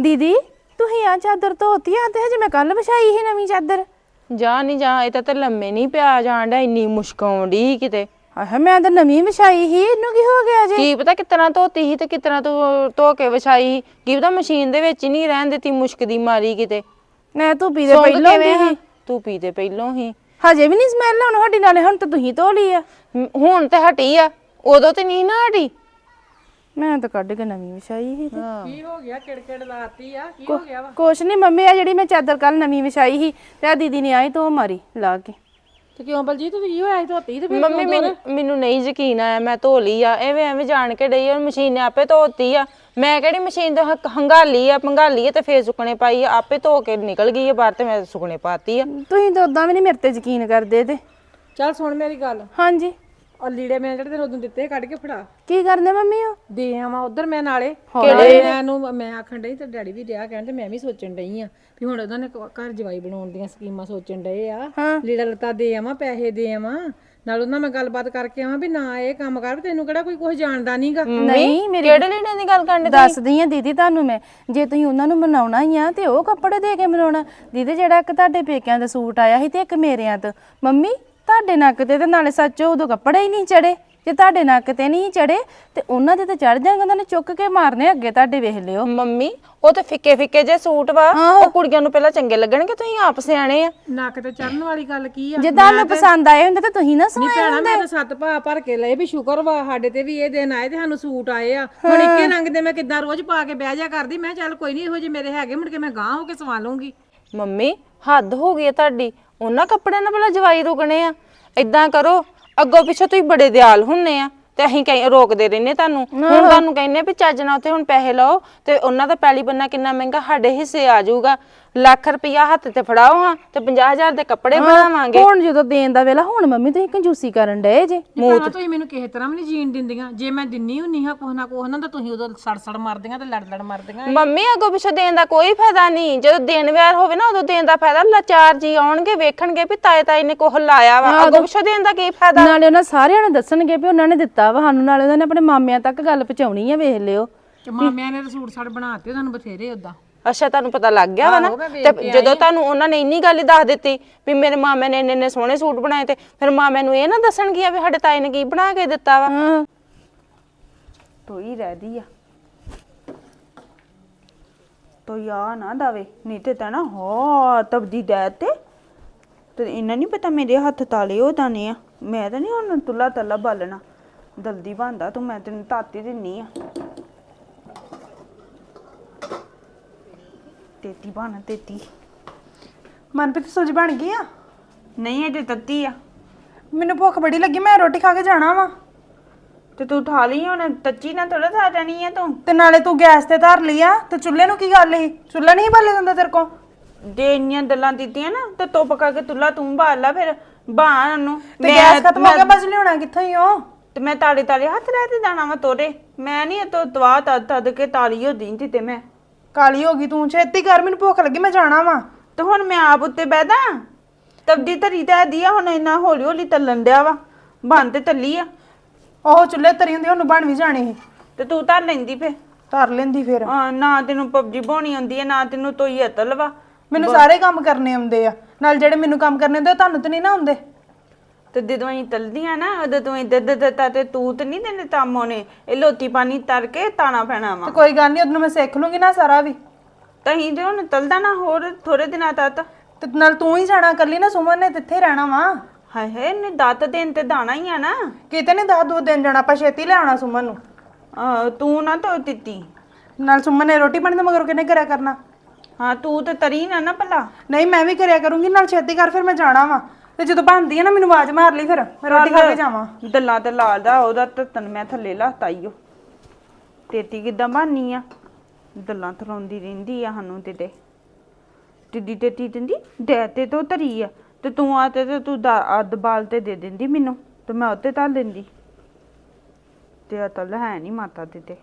ਦੀਦੀ ਤੁਸੀਂ ਆ ਚਾਦਰ ਧੋਤੀ ਆ ਤੇ ਹਜੇ ਮੈਂ ਕੱਲ ਵਿਛਾਈ ਸੀ ਨਵੀਂ ਚਾਦਰ। ਜਾ ਨਹੀਂ ਜਾ ਇਹ ਤਾਂ ਤੇ ਲੰਮੇ ਨਹੀਂ ਪਿਆ ਜਾਣ ਇੰਨੀ ਮੁਸ਼ਕ ਆਉਂਦੀ ਕਿਤੇ। ਆਹ ਮੈਂ ਤਾਂ ਨਵੀਂ ਵਿਛਾਈ ਸੀ ਇਹਨੂੰ ਕੀ ਹੋ ਗਿਆ ਜੀ? ਕੀ ਪਤਾ ਕਿਤਨਾ ਧੋਤੀ ਸੀ ਤੇ ਕਿਤਨਾ ਧੋ ਧੋ ਕੇ ਵਿਛਾਈ ਸੀ। ਕੀ ਪਤਾ ਮਸ਼ੀਨ ਦੇ ਵਿੱਚ ਹੀ ਨਹੀਂ ਰਹਿਣ ਦਿੱਤੀ ਮੁਸ਼ਕ ਦੀ ਮਾਰੀ ਕਿਤੇ। ਮੈਂ ਧੁੱਪੀ ਦੇ ਸੁੰਘ ਪਹਿਲਾਂ ਕਿਵੇਂ? ਸੀ। ਤੂੰ ਪੀ ਤੇ ਪਹਿਲੋਂ ਹੀ। ਹਜੇ ਵੀ ਨਹੀਂ ਸਮੈਲ ਆਉਣ ਸਾਡੀ ਨਾਲੇ ਹੁਣ ਤਾਂ ਤੁਸੀਂ ਧੋ ਲਈ ਆ। ਮ- ਹੁਣ ਤੇ ਹਟੀ ਆ ਉਦੋਂ ਤੇ ਨਹੀਂ ਨਾ ਹਟੀ। ਮੈਂ ਤਾਂ ਕੱਢ ਕੇ ਨਵੀਂ ਵਿਛਾਈ ਸੀ ਤੇ। ਕੀ ਹੋ ਗਿਆ? ਕਿੜਕਿੜ ਲਾਤੀ ਆ? ਕੀ ਹੋ ਗਿਆ ਵਾ? ਕੁਛ ਨਹੀਂ ਮੰਮੀ ਆ ਜਿਹੜੀ ਮੈਂ ਚਾਦਰ ਕੱਲ ਨਵੀਂ ਵਿਛਾਈ ਸੀ ਤੇ ਆ ਦੀਦੀ ਨੇ ਆਈ ਤੋਂ ਮਾਰੀ ਲਾ ਕੇ। ਤੇ ਕਿਉਂ ਬਲਜੀਤ ਤੂੰ ਕੀ ਹੋਇਆ ਸੀ ਧੋਤੀ ਤੇ ਫਿਰ ਮੰਮੀ ਮੈਨੂੰ ਮੈਨੂੰ ਨਹੀਂ ਯਕੀਨ ਆਇਆ ਮੈਂ ਧੋ ਲਈ ਆ। ਐਵੇਂ ਐਵੇਂ ਜਾਣ ਕੇ ਡਈ ਆ ਮਸ਼ੀਨ ਨੇ ਆਪੇ ਧੋਤੀ ਆ। ਮੈਂ ਕਿਹੜੀ ਮਸ਼ੀਨ ਤੋਂ ਹ- ਹੰਗਾਲੀ ਆ ਪੰਗਾਲੀ ਆ ਤੇ ਫੇਰ ਸੁੱਕਣੇ ਪਾਈ ਆ। ਆਪੇ ਧੋ ਕੇ ਨਿਕਲ ਗਈ ਆ ਬਾਹਰ ਤੇ ਮੈਂ ਸੁੱਕਣੇ ਪਾਤੀ ਆ। ਤੁਸੀਂ ਤਾਂ ਉਦਾਂ ਵੀ ਨਹੀਂ ਮੇਰੇ ਤੇ ਯਕੀਨ ਕਰਦੇ ਤੇ। ਚੱਲ ਸੁਣ ਮੇਰੀ ਗੱਲ। ਹਾਂਜੀ। ਉਹ ਲੀੜੇ ਮੈਂ ਜਿਹੜੇ ਤੈਨੂੰ ਉਦੋਂ ਦਿੱਤੇ ਕੱਢ ਕੇ ਫੜਾ। ਕੀ ਕਰਨੇ ਮੰਮੀ ਉਹ? ਦੇ ਆਵਾਂ ਉਧਰ ਮੈਂ ਨਾਲੇ। ਕਿਹੜੇ ਮੈਨੂੰ ਮੈਂ ਆਖਣ ਡਈ ਤੇ ਡੈਡੀ ਵੀ ਡਿਆ ਕਹਿਣ ਤੇ ਮੈਂ ਵੀ ਸੋਚਣ ਡਈ ਆ ਵੀ ਹੁਣ ਉਹਨਾਂ ਨੇ ਕ- ਘਰ ਜਵਾਈ ਬਣਾਉਣ ਦੀਆਂ ਸਕੀਮਾਂ ਸੋਚਣ ਡਏ ਆ। ਲੀੜਾ ਲੱਤਾ ਦੇ ਆਵਾਂ ਪੈਸੇ ਦੇ ਆਵਾਂ। ਨਾਲ ਉਹਨਾਂ ਮੈਂ ਗੱਲਬਾਤ ਕਰਕੇ ਆਵਾਂ ਵੀ ਨਾ ਇਹ ਕੰਮ ਕਰ ਤੈਨੂੰ ਕਿਹੜਾ ਕੋਈ ਕੁਝ ਜਾਣਦਾ ਨਹੀਂਗਾ। ਨਹੀਂ ਮੇਰੀ ਕਿਹੜੇ ਲੀੜਿਆਂ ਦੀ ਗੱਲ ਕਰਨ ਦੱਸਦੀ ਆ ਦੀਦੀ ਤੁਹਾਨੂੰ ਮੈਂ। ਜੇ ਤੁਸੀਂ ਉਹਨਾਂ ਨੂੰ ਮਨਾਉਣਾ ਹੀ ਆ ਤੇ ਉਹ ਕੱਪੜੇ ਦੇ ਕੇ ਮਨਾਉਣਾ। ਦੀਦੀ ਜਿਹੜਾ ਇੱਕ ਤੁਹਾਡੇ ਪੇਕਿਆਂ ਦਾ ਸੂਟ ਆਇਆ ਸੀ ਤੇ ਇੱਕ ਮੇਰਿਆਂ ਤੋਂ। ਮੰਮੀ ਤੁਹਾਡੇ ਨੱਕ ਤੇ ਤੇ ਨਾਲੇ ਸੱਚ ਉਦੋਂ ਕੱਪੜੇ ਹੀ ਨਹੀਂ ਚੜੇ। ਜੇ ਤੁਹਾਡੇ ਨੱਕ ਤੇ ਨਹੀਂ ਚੜੇ ਤੇ ਉਹਨਾਂ ਦੇ ਤੇ ਚੜ ਜਾਣਗੇ ਉਹਨਾਂ ਨੇ ਚੁੱਕ ਕੇ ਮਾਰਨੇ ਅੱਗੇ ਤੁਹਾਡੇ ਵੇਖ ਲਿਓ। ਮੰਮੀ ਉਹ ਤੇ ਫਿੱਕੇ ਫਿੱਕੇ ਜੇ ਸੂਟ ਵਾ ਉਹ ਕੁੜੀਆਂ ਨੂੰ ਪਹਿਲਾਂ ਚੰਗੇ ਲੱਗਣਗੇ ਤੁਸੀਂ ਆਪ ਸਿਆਣੇ ਆ। ਨੱਕ ਤੇ ਚੜਨ ਵਾਲੀ ਗੱਲ ਕੀ ਆ? ਜੇ ਤੁਹਾਨੂੰ ਪਸੰਦ ਆਏ ਹੁੰਦੇ ਤਾਂ ਤੁਸੀਂ ਨਾ ਨਹੀਂ ਭੈਣਾ ਮੈਂ ਤਾਂ ਸੱਤ ਭਾ ਭਰ ਕੇ ਲਏ ਵੀ ਸ਼ੁਕਰ ਵਾ ਸਾਡੇ ਤੇ ਵੀ ਇਹ ਦਿਨ ਆਏ ਤੇ ਸਾਨੂੰ ਸੂਟ ਆਏ ਆ। ਹੁਣ ਇੱਕੇ ਰੰਗ ਦੇ ਮੈਂ ਕਿੱਦਾਂ ਰੋਜ਼ ਪਾ ਕੇ ਬਹਿ ਜਾ ਕਰਦੀ ਮੈਂ ਚੱਲ ਕੋਈ ਨਹੀਂ ਇਹੋ ਜਿਹੇ ਮੇਰੇ ਹੈਗੇ ਮੁੜ ਕੇ ਮੈਂ ਗਾਂ ਹੋ ਕੇ ਸਵਾ ਲੂੰਗੀ ਮੰਮੀ ਹੱਦ ਹੋ ਗਈ ਹੈ ਤੁਹਾਡੀ। ਉਹਨਾਂ ਕੱਪੜਿਆਂ ਨਾਲ ਭਲਾ ਜਵਾਈ ਰੁਕਣੇ ਆ। ਇਦਾਂ ਕਰੋ ਅੱਗੋਂ ਪਿੱਛੋਂ ਤੁਸੀਂ ਬੜੇ ਦਿਆਲ ਹੁੰਨੇ ਆ ਤੇ ਅਸੀਂ ਕਈ ਰੋਕਦੇ ਰਹਿੰਦੇ ਤੁਹਾਨੂੰ। ਹੁਣ ਤੁਹਾਨੂੰ ਕਹਿੰਨੇ ਵੀ ਚੱਜ ਨਾਲ ਉੱਥੇ ਹੁਣ ਪੈਸੇ ਲਓ ਤੇ ਉਹਨਾਂ ਦਾ ਪੈਲੀ ਬੰਨਾ ਕਿੰਨਾ ਮਹਿੰਗਾ ਸਾਡੇ ਹਿੱਸੇ ਆ ਜਾਊਗਾ। ਲੱਖ ਰੁਪਇਆ ਹੱਥ ਤੇ ਫੜਾਓ ਹਾਂ ਤੇ 50000 ਦੇ ਕੱਪੜੇ ਬਣਾਵਾਂਗੇ। ਹੁਣ ਜਦੋਂ ਦੇਣ ਦਾ ਵੇਲਾ ਹੁਣ ਮੰਮੀ ਤੁਸੀਂ ਕੰਜੂਸੀ ਕਰਨ ਡਏ ਜੇ। ਭੈਣਾ ਤੁਸੀਂ ਮੈਨੂੰ ਕਿਸੇ ਤਰ੍ਹਾਂ ਵੀ ਨਹੀਂ ਜੀਣ ਦਿੰਦੀਆਂ। ਜੇ ਮੈਂ ਦਿੰਨੀ ਹੁੰਨੀ ਹਾਂ ਕੁਛ ਨਾ ਕੁਛ ਨਾ ਤਾਂ ਤੁਸੀਂ ਉਦੋਂ ਸੜ ਸੜ ਮਰਦੀਆਂ ਤੇ ਲੜ ਲੜ ਮਰਦੀਆਂ ਮੰਮੀ ਅੱਗੋਂ ਪਿੱਛੋਂ ਦੇਣ ਦਾ ਕੋਈ ਫਾਇਦਾ ਨਹੀਂ। ਜਦੋਂ ਦੇਣ ਵਿਆਹ ਹੋਵੇ ਨਾ ਉਦੋਂ ਦੇਣ ਦਾ ਫਾਇਦਾ ਲਾਚਾਰ ਜੀ ਆਉਣਗੇ ਵੇਖਣਗੇ ਵੀ ਤਾਏ ਤਾਈ ਨੇ ਕੋਹ ਲਾਇਆ ਵਾ। ਅੱਗੋਂ ਪਿੱਛੋਂ ਦੇਣ ਦਾ ਕੀ ਫਾਇਦਾ? ਨਾਲੇ ਉਹਨਾਂ ਸਾਰਿਆਂ ਨੂੰ ਦੱਸਣਗੇ ਵੀ ਉਹਨਾਂ ਨੇ ਦਿੱਤਾ ਵਾ ਸਾਨੂੰ ਨਾਲੇ ਉਹਨਾਂ ਨੇ ਆਪਣੇ ਮਾਮਿਆਂ ਤੱਕ ਗੱਲ ਪਹੁੰਚਾਉਣੀ ਆ ਵੇਖ ਲਿਓ। ਕਿ ਮਾਮਿਆਂ ਨੇ ਤਾਂ ਸੂਟ ਸਾੜ ਬਣਾਤੇ ਤੁਹਾਨੂੰ ਬਥੇਰੇ ਉਦਾਂ ਅੱਛਾ ਤੁਹਾਨੂੰ ਪਤਾ ਲੱਗ ਗਿਆ ਵਾ ਨਾ? ਤੇ ਜਦੋਂ ਤੁਹਾਨੂੰ ਉਹਨਾਂ ਨੇ ਇੰਨੀ ਗੱਲ ਹੀ ਦੱਸ ਦਿੱਤੀ ਵੀ ਮੇਰੇ ਮਾਮੇ ਨੇ ਇੰਨੇ ਇੰਨੇ ਸੋਹਣੇ ਸੂਟ ਬਣਾਏ ਤੇ ਫਿਰ ਮਾਮੇ ਨੂੰ ਇਹ ਨਾ ਦੱਸਣਗੀਆਂ ਵੀ ਸਾਡੇ ਤਾਏ ਨੇ ਕੀ ਬਣਾ ਕੇ ਦਿੱਤਾ ਵਾ। ਹਾਂ। ਤੋਈ ਰਹਦੀ ਆ। ਤੋਈ ਆ ਨਾ ਦਵੇ ਨਹੀਂ ਤੇ ਤਾਂ ਨਾ ਹੋ ਤਬਦੀ ਦੇ ਤੇ। ਤੇ ਇਹਨਾਂ ਨਹੀਂ ਪਤਾ ਮੇਰੇ ਹੱਥ ਤਾਲੇ ਹੋ ਦਾਨੇ ਆ। ਮੈਂ ਤਾਂ ਨਹੀਂ ਹੁਣ ਤੁਲਾ ਤਲਾ ਬਾਲਣਾ। ਦਲਦੀ ਬੰਦਾ ਤੂੰ ਮੈਂ ਤੈਨੂੰ ਤਾਤੀ ਦਿੰਨੀ ਆ। ਤੇਤੀ ਬਣ ਤੇਤੀ। ਮਨਪ੍ਰੀਤ ਸੂਜੀ ਬਣ ਗਈ ਆ? ਨਹੀਂ ਅਜੇ ਤੱਤੀ ਆ। ਮੈਨੂੰ ਭੁੱਖ ਬੜੀ ਲੱਗੀ ਮੈਂ ਰੋਟੀ ਖਾ ਕੇ ਜਾਣਾ ਵਾ। ਤੇ ਤੂੰ ਠਾ ਲਈ ਹੁਣ ਤੱਚੀ ਨਾ ਥੋੜਾ ਥਾ ਜਾਣੀ ਆ ਤੂੰ। ਤੇ ਨਾਲੇ ਤੂੰ ਗੈਸ ਤੇ ਧਰ ਲਈ ਆ ਤੇ ਚੁੱਲ੍ਹੇ ਨੂੰ ਕੀ ਗੱਲ ਸੀ? ਚੁੱਲ੍ਹਾ ਨਹੀਂ ਬਾਲੇ ਦਿੰਦਾ ਤੇਰੇ ਕੋ ਦੇ ਇੰਨੀਆਂ ਦਲਾਂ ਦਿੱਤੀਆਂ ਨਾ ਤੇ ਤੁੱਪ ਕਰਕੇ ਤੁਲਾ ਤੂੰ ਬਾਲ ਲਾ ਫਿਰ ਬਾਣ ਉਹਨੂੰ। ਤੇ ਗੈਸ ਖਤਮ ਹੋ ਗਿਆ ਬਸ ਲਿਆਉਣਾ ਕਿੱਥੋਂ ਹੀ ਹੋ ਤੇ ਮੈਂ ਤਾਲੇ ਤਾਲੇ ਹੱਥ ਰਹਿ ਤੇ ਜਾਣਾ ਵਾ ਤੋਰੇ। ਮੈਂ ਨਹੀਂ ਤੋ ਦਵਾ ਤਦ ਤਦ ਕੇ ਤਾਲੀ ਹੋ ਦਿੰਦੀ ਤੇ ਮੈਂ। ਕਾਲੀ ਹੋ ਗਈ ਤੂੰ ਛੇਤੀ ਕਰ ਮੈਨੂੰ ਭੁੱਖ ਲੱਗੀ ਮੈਂ ਜਾਣਾ ਵਾ। ਤੇ ਹੁਣ ਮੈਂ ਆਪ ਉੱਤੇ ਬਹਿਦਾ ਤਬਦੀ ਧਰੀ ਤੇ ਆ ਹੁਣ ਇੰਨਾ ਹੌਲੀ ਹੌਲੀ ਤੱਲਣ ਡਿਆ ਵਾ ਬਣ ਤੇ ਤੱਲੀ ਆ। ਉਹ ਚੁੱਲ੍ਹੇ ਤਰੀ ਹੁੰਦੀ ਉਹਨੂੰ ਬਣ ਵੀ ਜਾਣੀ ਸੀ। ਤੇ ਤੂੰ ਧਰ ਲੈਂਦੀ ਫੇ ਧਰ ਲੈਂਦੀ ਫਿਰ। ਨਾ ਤੈਨੂੰ ਪਬਜੀ ਬਣਾਉਣੀ ਆਉਂਦੀ ਆ ਨਾ ਤੈਨੂੰ ਤੋਈ ਅਤਲ ਵਾ। ਮੈਨੂੰ ਸਾਰੇ ਕੰਮ ਕਰਨੇ ਆਉਂਦੇ ਆ। ਨਾਲ ਜਿਹੜੇ ਮੈਨੂੰ ਕੰਮ ਕਰਨੇ ਹੁੰਦੇ ਉਹ ਤੁਹਾਨੂੰ ਤੇ ਨਹੀਂ ਨਾ ਆਉਂਦੇ। ਤੇ ਜਦੋਂ ਅਸੀਂ ਤਲਦੀਆਂ ਨਾ ਉਦੋਂ ਤੂੰ ਇੱਧਰ ਦਿੱਤਾ ਤੇ ਤੂੰ ਤੇ ਨਹੀਂ ਦਿੰਦੇ ਤਾਮੋ ਨੇ ਇਹ ਲੋਤੀ ਪਾਣੀ ਤਰ ਕੇ ਤਾਣਾ ਪੈਣਾ ਵਾ। ਤੇ ਕੋਈ ਗੱਲ ਨਹੀਂ ਉਦੋਂ ਮੈਂ ਸਿੱਖ ਲੂੰਗੀ ਨਾ ਸਾਰਾ ਵੀ। ਤਹੀਂ ਤੇ ਹੁਣ ਤਲਦਾ ਨਾ ਹੋਰ ਥੋੜੇ ਦਿਨਾਂ ਤੱਕ। ਤੇ ਨਾਲ ਤੂੰ ਹੀ ਜਾਣਾ ਕੱਲੀ ਨਾ ਸੁਮਨ ਨੇ ਤਿੱਥੇ ਰਹਿਣਾ ਵਾ। ਹਾਏ ਹਾਏ ਨੇ ਦਾਤ ਦੇਣ ਤੇ ਦਾਣਾ ਹੀ ਆ ਨਾ। ਕਿਤੇ ਨਹੀਂ ਦਸ ਦੋ ਦਿਨ ਜਾਣਾ ਆਪਾਂ ਛੇਤੀ ਲੈ ਆਉਣਾ ਸੁਮਨ ਨੂੰ। ਆਹ, ਤੂੰ ਨਾ ਤੋ ਦਿੱਤੀ। ਨਾਲ ਸੁਮਨ ਨੇ ਰੋਟੀ ਪਾਣੀ ਦਾ ਮਗਰ ਕਿਨੇ ਕਰਿਆ ਕਰਨਾ? ਹਾਂ ਤੂੰ ਤੇ ਤਰੀ ਨਾ ਨਾ ਭਲਾ। ਨਹੀਂ ਮੈਂ ਵੀ ਕਰਿਆ ਕਰੂੰਗੀ ਨਾਲ ਛੇਤੀ ਕਰ ਫਿਰ ਮੈਂ ਜਾਣਾ ਵਾ। ਤੇ ਜਦੋਂ ਬਣਦੀ ਆ ਨਾ, ਮੈਨੂੰ ਆਵਾਜ਼ ਮਾਰ ਲਈ ਫਿਰ, ਮੈਂ ਰੋਟੀ ਖਾ ਕੇ ਜਾਵਾਂ। ਦੱਲਾ ਤੇ ਲਾਲਦਾ ਉਹਦਾ ਤਤਨ ਮੈਂ ਥੱਲੇ ਲਾਤਾ ਤੇਤੀ ਕਿਦਾਂ ਬਣਨੀ ਆ? ਦੱਲਾਂ ਥਰਾਉਂਦੀ ਰਹਿੰਦੀ ਆ ਸਾਨੂੰ ਤੇ ਤੇ। ਟਿੱਡੀ ਤੇ ਤੀ ਦਿੰਦੀ, ਦੇ ਤੇ ਤੋਂ ਧਰੀ ਆ। ਤੇ ਤੂੰ ਆ ਤੇ ਤੇ ਤੂੰ ਦਾ ਅੱਧ ਬਾਲ ਤੇ ਦੇ ਦਿੰਦੀ ਮੈਨੂੰ, ਤੇ ਮੈਂ ਉੱਤੇ ਤਲ ਦਿੰਦੀ। ਤੇ ਅਤਲ ਹੈ ਨਹੀਂ ਮਾਤਾ ਤੇ ਤੇ।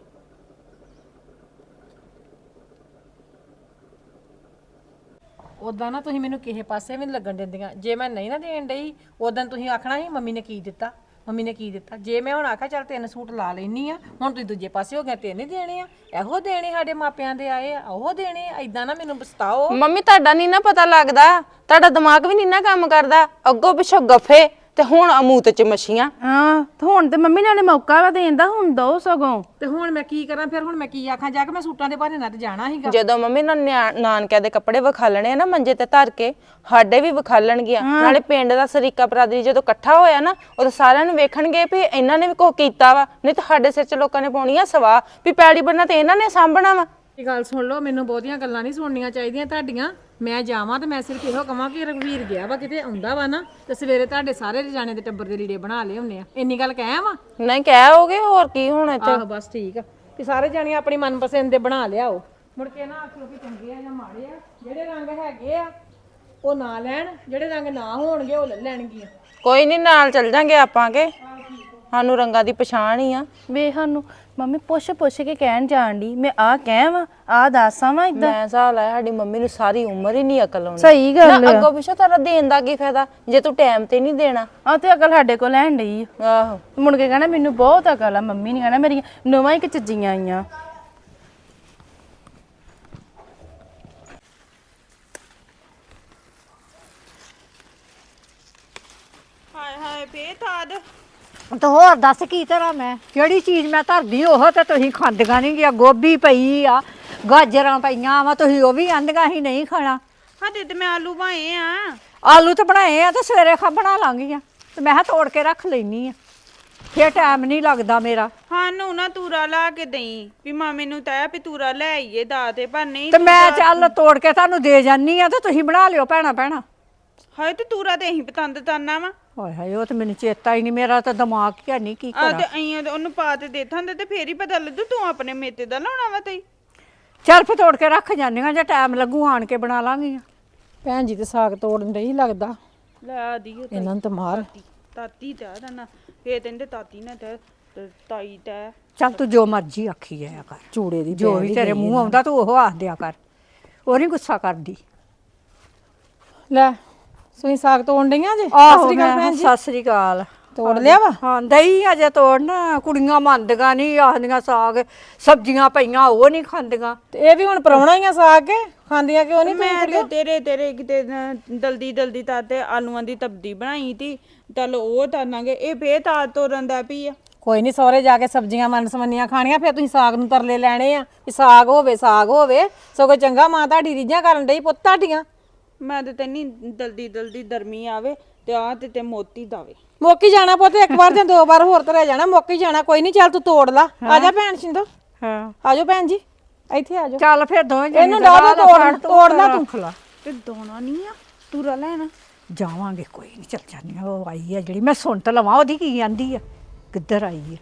ਉਦਾਂ ਨਾ ਤੁਸੀਂ ਮੈਨੂੰ ਕਿਸੇ ਪਾਸੇ ਵੀ ਨੀ ਲੱਗਣ ਦਿੰਦੀਆਂ। ਜੇ ਮੈਂ ਨਹੀਂ ਨਾ ਦੇਣ ਡਈ ਉਦੋਂ ਤੁਸੀਂ ਆਖਣਾ ਸੀ, ਮੰਮੀ ਨੇ ਕੀ ਦਿੱਤਾ? ਮੰਮੀ ਨੇ ਕੀ ਦਿੱਤਾ? ਜੇ ਮੈਂ ਹੁਣ ਆਖਿਆ, ਚੱਲ ਤਿੰਨ ਸੂਟ ਲਾ ਲੈਣੀ ਆ, ਹੁਣ ਤੁਸੀਂ ਦੂਜੇ ਪਾਸੇ ਹੋ ਗਿਆ ਤਿੰਨ ਹੀ ਦੇਣੇ ਆ। ਇਹੋ ਦੇਣੇ ਸਾਡੇ ਮਾਪਿਆਂ ਦੇ ਆਏ ਆ, ਉਹ ਦੇਣੇ ਆ। ਐਦਾਂ ਨਾ ਮੈਨੂੰ ਬਸਤਾਓ ਮੰਮੀ, ਤੁਹਾਡਾ ਨਹੀਂ ਨਾ ਪਤਾ ਲੱਗਦਾ। ਤੁਹਾਡਾ ਦਿਮਾਗ ਵੀ ਨਹੀਂ ਨਾ ਕੰਮ ਕਰਦਾ। ਅੱਗੋਂ ਪਿੱਛੋਂ ਗੱਫੇ। ਤੇ ਹੁਣ ਅਮੂਤ ਚ ਮੱਛੀਆਂ। ਹਾਂ ਤੇ ਹੁਣ ਤੇ ਮੰਮੀ ਨਾਲੇ ਮੌਕਾ ਵਾ ਦੇਣ ਦਾ ਹੁਣ ਦੋ ਸਗੋਂ। ਤੇ ਹੁਣ ਮੈਂ ਕੀ ਕਰਾਂ ਫਿਰ ਹੁਣ ਮੈਂ ਕੀ ਆਖਾਂ ਜਾ ਕੇ ਮੈਂ ਸੂਟਾਂ ਦੇ ਬਹਾਨੇ ਨਾਲ ਤੇ ਜਾਣਾ ਸੀਗਾ। ਜਦੋਂ ਮੰਮੀ ਨਾਲ ਨਿਆ- ਨਾਨਕਿਆਂ ਦੇ ਕੱਪੜੇ ਵਿਖਾਲਣੇ ਆ ਨਾ ਮੰਜੇ ਤੇ ਧਰ ਕੇ ਸਾਡੇ ਵੀ ਵਿਖਾਲਣਗੀਆਂ। ਨਾਲੇ ਪਿੰਡ ਦਾ ਸਰੀਕਾ ਬਰਾਦਰੀ ਜਦੋਂ ਇਕੱਠਾ ਹੋਇਆ ਨਾ ਉਦੋਂ ਸਾਰਿਆਂ ਨੂੰ ਵੇਖਣਗੇ ਵੀ ਇਹਨਾਂ ਨੇ ਵੀ ਕੁਝ ਕੀਤਾ ਵਾ। ਨਹੀਂ ਤਾਂ ਸਾਡੇ ਸਿਰ 'ਚ ਲੋਕਾਂ ਨੇ ਪਾਉਣੀ ਆ ਸਵਾ ਵੀ ਪੈੜੀ ਬੰਨਾ ਤੇ ਇਹਨਾਂ ਨੇ ਸਾਂਭਣਾ ਵਾ। ਇਹ ਗੱਲ ਸੁਣ ਲਓ ਮੈਨੂੰ ਬਹੁਤੀਆਂ ਗੱਲਾਂ ਨਹੀਂ ਸੁਣਨੀਆਂ ਚਾਹੀਦੀਆਂ ਤੁਹਾਡੀਆਂ। ਮੈਂ ਜਾਵਾਂ ਤੇ ਮੈਂ ਸਿਰਫ ਇਹੋ ਕਹਾਂ ਕਿ ਰਘਵੀਰ ਗਿਆ ਵਾ ਕਿਤੇ ਆਉਂਦਾ ਵਾ ਨਾ ਤੇ ਸਵੇਰੇ ਤੁਹਾਡੇ ਸਾਰੇ ਜਾਣੇ ਦੇ ਟੱਬਰ ਦੇ ਲੀੜੇ ਬਣਾ ਲਏ ਹੁੰਨੇ ਆ। ਇੰਨੀ ਗੱਲ ਕਹਿ ਵਾ ਨਹੀਂ ਕਹਿ ਹੋਗੇ ਹੋਰ ਕੀ ਹੁਣ ਇੱਥੇ ਆਹੋ ਬਸ ਠੀਕ ਆ। ਕਿ ਸਾਰੇ ਜਾਣੇ ਆਪਣੀ ਮਨਪਸੰਦ ਦੇ ਬਣਾ ਲਿਆਓ। ਮੁੜ ਕੇ ਨਾ ਆਖਿਓ ਕਿ ਚੰਗੇ ਆ ਜਾਂ ਮਾੜੇ ਆ ਜਿਹੜੇ ਰੰਗ ਹੈਗੇ ਆ ਉਹ ਨਾ ਲੈਣ ਜਿਹੜੇ ਰੰਗ ਨਾ ਹੋਣਗੇ ਉਹ ਲੈ ਲੈਣਗੀਆਂ। ਕੋਈ ਨਹੀਂ ਨਾਲ ਚੱਲ ਜਾਂਗੇ ਆਪਾਂ ਕੇ। ਸਾਨੂੰ ਰੰਗਾਂ ਦੀ ਪਛਾਣ ਹੀ ਆ। ਵੇ ਸਾਨੂੰ ਮੰਮੀ ਪੁੱਛ ਪੁੱਛ ਕੇ ਕਹਿਣ ਜਾਣ ਦੀ ਮੈਂ ਆ ਕਹਿ ਵਾ ਆ ਦੱਸਾਂ ਵਾ ਇਦਾਂ ਮੈਂ ਸਾਲ ਆ ਸਾਡੀ ਮੰਮੀ ਨੂੰ ਸਾਰੀ ਉਮਰ ਹੀ ਨਹੀਂ ਅਕਲ ਆਉਣੀ ਸਹੀ ਗੱਲ ਨਾ ਅੱਗੋਂ ਪਿੱਛੋਂ ਤੇਰਾ ਦੇਣ ਦਾ ਕੀ ਫਾਇਦਾ? ਜੇ ਤੂੰ ਟਾਈਮ ਤੇ ਨਹੀਂ ਦੇਣਾ। ਆ ਤੇ ਅਕਲ ਸਾਡੇ ਕੋਲ ਲੈਣ ਡਈ ਆ। ਆਹੋ। ਮੁੜ ਕੇ ਕਹਿਣਾ ਮੈਨੂੰ ਬਹੁਤ ਅਕਲ ਆ ਮੰਮੀ ਨੇ ਕਹਿਣਾ ਮੇਰੀਆਂ ਨਵਾਂ ਹੀ ਕਿ ਚੱਜੀਆਂ ਆਈਆਂ। ਹਾਏ ਹਾਏ ਬੇਤਾਦ ਤੇ ਹੋਰ ਦੱਸ ਕੀ ਕਰਾਂ ਮੈਂ? ਕਿਹੜੀ ਚੀਜ਼ ਮੈਂ ਧਰਦੀ? ਉਹ ਤੇ ਤੁਸੀਂ ਖਾਂਦੀਆਂ ਨਹੀਂ ਗਿਆ ਗੋਭੀ ਪਈ ਆ ਗਾਜਰਾਂ ਪਈਆਂ ਵਾ ਤੁਸੀਂ ਉਹ ਵੀ ਆਂਦੀਆਂ ਹੀ ਨਹੀਂ ਖਾਣਾ। ਹਾਂ ਤੇ ਮੈਂ ਆਲੂ ਭਾਏ ਆ। ਆਲੂ ਤਾਂ ਬਣਾਏ ਆ ਤੇ ਸਵੇਰੇ ਖਾ ਬਣਾ ਲਾਂਗੀਆਂ ਤੇ ਮੈਂ ਕਿਹਾ ਤੋੜ ਕੇ ਰੱਖ ਲੈਣੀ ਆ। ਫੇਰ ਟਾਈਮ ਨਹੀਂ ਲੱਗਦਾ ਮੇਰਾ। ਸਾਨੂੰ ਨਾ ਤੂਰਾ ਲਾ ਕੇ ਦਈ ਵੀ ਮਾਮੇ ਨੂੰ ਤਾਇਆ ਵੀ ਤੂਰਾ ਲੈ ਆਈਏ ਦਾ ਤੇ ਪਰ ਨਹੀਂ ਤੇ ਮੈਂ ਚੱਲ ਤੋੜ ਕੇ ਤੁਹਾਨੂੰ ਦੇ ਜਾਨੀ ਆ ਤੇ ਤੁਸੀਂ ਬਣਾ ਲਿਓ ਭੈਣਾ ਭੈਣਾ ਹਾਏ ਤੇ ਤੂਰਾ ਤੇ ਅਸੀਂ ਪਤੰਦ ਤਾਨਾ ਵਾ। ਹਾਏ ਹਾਏ ਉਹ ਤੇ ਮੈਨੂੰ ਚੇਤਾ ਹੀ ਨਹੀਂ ਮੇਰਾ ਤਾਂ ਦਿਮਾਗ ਹੀ ਨਹੀਂ ਕੀ ਆ ਕਰਾਂ। ਤੇ ਅਈਆਂ ਉਹਨੂੰ ਪਾ ਤੇ ਦੇ ਤੇ ਫੇਰ ਹੀ ਪਤਾ ਲੱਗੂ ਤੂੰ ਆਪਣੇ ਮੇਤੇ ਦਾ ਲਾਉਣਾ ਵਾ ਤਈ ਚੱਲ ਫੇ ਤੋੜ ਕੇ ਰੱਖ ਜਾਂਦੀਆਂ ਜੇ ਟਾਈਮ ਲੱਗੂ ਆਣ ਕੇ ਬਣਾ ਲਾਂਗੀਆਂ। ਭੈਣ ਜੀ ਤੇ ਸਾਗ ਤੋੜਨ ਡਈ ਲੱਗਦਾ। ਲੈ ਆ ਦੀ ਉਹ ਇਹਨਾਂ ਨੂੰ ਤਾਂ ਮਾਰ। ਤਾਤੀ ਤੇ ਆ ਨਾ ਫੇਰ ਤੈਨੂੰ ਤਾਤੀ ਨਾ ਤੇ ਤੇ ਤਾਈ ਤੇ। ਚੱਲ ਤੂੰ ਜੋ ਮਰਜ਼ੀ ਆਖੀ ਜਾਇਆ ਕਰ। ਚੂੜੇ ਦੀ ਜੋ ਵੀ ਤੇਰੇ ਮੂੰਹ ਆਉਂਦਾ ਤੂੰ ਉਹ ਆਖ ਦਿਆ ਕਰ। ਉਹ ਨਹੀਂ ਗੁੱਸਾ ਕਰਦੀ। ਲੈ ਤੁਸੀਂ ਸਾਗ ਤੋੜਨ ਡਈਆਂ ਜੇ? ਆਹੋ ਸਤਿ ਸ਼੍ਰੀ ਅਕਾਲ ਮੈਂ ਭੈਣ ਜੀ। ਸਤਿ ਸ੍ਰੀ ਅਕਾਲ। ਤੋੜ ਲਿਆ ਵਾ? ਹਾਂ ਦਹੀਂ ਅਜੇ ਤੋੜਨਾ ਕੁੜੀਆਂ ਮੰਨਦੀਆਂ ਨਹੀਂ ਆਖਦੀਆਂ ਸਾਗ ਸਬਜ਼ੀਆਂ ਪਈਆਂ ਉਹ ਨਹੀਂ ਖਾਂਦੀਆਂ। ਤੇ ਇਹ ਵੀ ਹੁਣ ਪਰਾਉਣਾ ਹੀ ਆ ਸਾਗ ਕੇ? ਖਾਂਦੀਆਂ ਕਿਉਂ ਨਹੀਂ ਮੈਂ ਤੇ ਤੇਰੇ ਤੇਰੇ ਕਿਤੇ ਨਾ ਦਲਦੀ ਦਲਦੀ ਤਾਂ ਤੇ ਆਲੂਆਂ ਦੀ ਤਬਦੀ ਬਣਾਈ ਤੀ। ਚੱਲ ਉਹ ਤਾਨਾਂਗੇ ਇਹ ਬੇਤਾਦ ਤੋਰਨ ਦਾ ਪਈ ਆ। ਕੋਈ ਨਹੀਂ ਸਹੁਰੇ ਜਾ ਕੇ ਸਬਜ਼ੀਆਂ ਮਨਸਮੰਨੀਆਂ ਖਾਣੀਆਂ ਫਿਰ ਤੁਸੀਂ ਸਾਗ ਨੂੰ ਤਰਲੇ ਲੈਣੇ ਆ। ਵੀ ਸਾਗ ਹੋਵੇ ਸਾਗ ਹੋਵੇ ਸਗੋਂ ਚੰਗਾ ਮਾਂ ਤੁਹਾਡੀ ਰੀਝਾਂ ਕਰਨ ਡਈ ਪੁੱਤ ਤੁਹਾਡੀਆਂ। ਮੈਂ ਤੇ ਤੈਨੀ ਦਲਦੀ ਦਲਦੀ ਦਰਮੀ ਆਵੇ ਤੇ ਆ ਤੇ ਤੇ ਮੋਤੀ ਦਾਵੇ। ਮੁੱਕ ਹੀ ਜਾਣਾ ਪੁੱਤ ਇੱਕ ਵਾਰ ਜਾਂ ਦੋ ਵਾਰ ਹੋਰ ਤਰੇ ਜਾਣਾ ਮੁੱਕ ਹੀ ਜਾਣਾ ਕੋਈ ਨਹੀਂ ਚੱਲ ਤੂੰ ਤੋੜ ਲਾ। ਆ ਜਾ ਭੈਣ ਸਿੰਦੋ। ਹਾਂ। ਆ ਜਾਓ ਭੈਣ ਜੀ ਇੱਥੇ ਆ ਜਾਓ। ਚੱਲ ਫਿਰ ਦੋਵੇਂ ਜਣੇ ਇਹਨੂੰ ਦੋ ਤੋੜ ਤੋੜਨਾ ਤੂੰ ਖਲਾ। ਤੇ ਦੋਣਾ ਨਹੀਂ ਆ ਤੂਰਾ ਲੈਣਾ। ਜਾਵਾਂਗੇ ਕੋਈ ਨਹੀਂ ਚੱਲ ਜਾਂਦੀਆਂ ਉਹ ਆਈ ਆ ਜਿਹੜੀ ਮੈਂ ਸੁਣ ਤਾਂ ਲਵਾਂ ਉਹਦੀ ਕੀ ਆਂਦੀ ਆ ਕਿੱਧਰ ਆਈ ਆ।